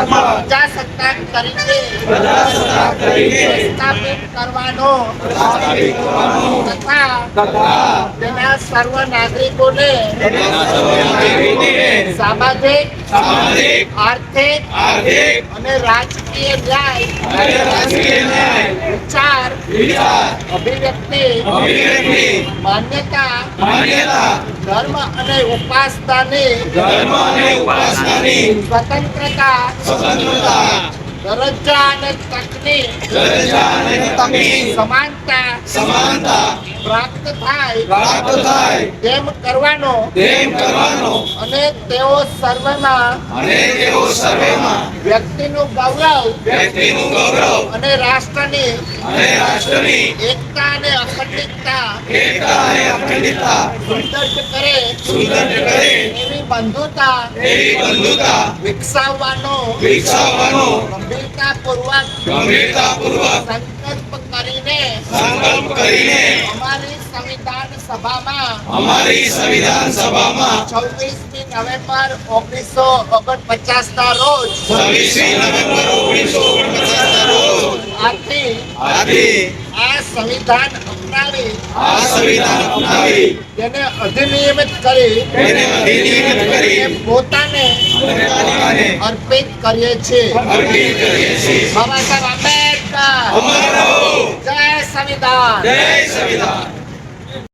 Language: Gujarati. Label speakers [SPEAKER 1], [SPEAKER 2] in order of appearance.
[SPEAKER 1] પ્રજાસત્તાક તરીકે સ્થાપિત કરવાનો તથા તેના સર્વ નાગરિકોને સામાજિક આર્થિક અને રાજકીય ન્યાય વિચાર અભિવ્યક્તિ માન્યતા ધર્મ અને ઉપાસનાની સ્વતંત્રતા દરજ્જા અને તકની સમાનતા પ્રાપ્ત થાય તેમ કરવાનો અને તેઓ સર્વમાં વ્યક્તિનું ગૌરવ અને રાષ્ટ્રની એકતા અને અખંડિતતા સુદૃઢ કરે. એવી બંધુતા. વિકસાવવાનો.
[SPEAKER 2] વિકસાવવાનો.
[SPEAKER 1] ગંભીરતાપૂર્વક.
[SPEAKER 2] ગંભીરતાપૂર્વક.
[SPEAKER 1] સંકલ્પ કરીને.
[SPEAKER 2] સંકલ્પ કરીને.
[SPEAKER 1] અમારી સંવિધાન સભામાં.
[SPEAKER 2] અમારી સંવિધાન સભામાં.
[SPEAKER 1] છવ્વીસમી નવેમ્બર ઓગણીસો ઓગણપચાસ ના રોજ.
[SPEAKER 2] છવ્વીસમી નવેમ્બર ઓગણીસો ઓગણપચાસના રોજ.
[SPEAKER 1] આથી
[SPEAKER 2] આથી
[SPEAKER 1] આ સંવિધાન અપનાવી.
[SPEAKER 2] આ સંવિધાન અપનાવી.
[SPEAKER 1] તેને અધિનિયમિત કરી
[SPEAKER 2] તેને અધિનિયમિત કરી
[SPEAKER 1] પોતાને
[SPEAKER 2] પોતાને
[SPEAKER 1] અર્પિત કરીએ છીએ.
[SPEAKER 2] અર્પિત કરીએ છીએ.
[SPEAKER 1] બાબા સાહેબ આંબેડકર.
[SPEAKER 2] અમર રહો
[SPEAKER 1] જય સંવિધાન.
[SPEAKER 2] જય સંવિધાન.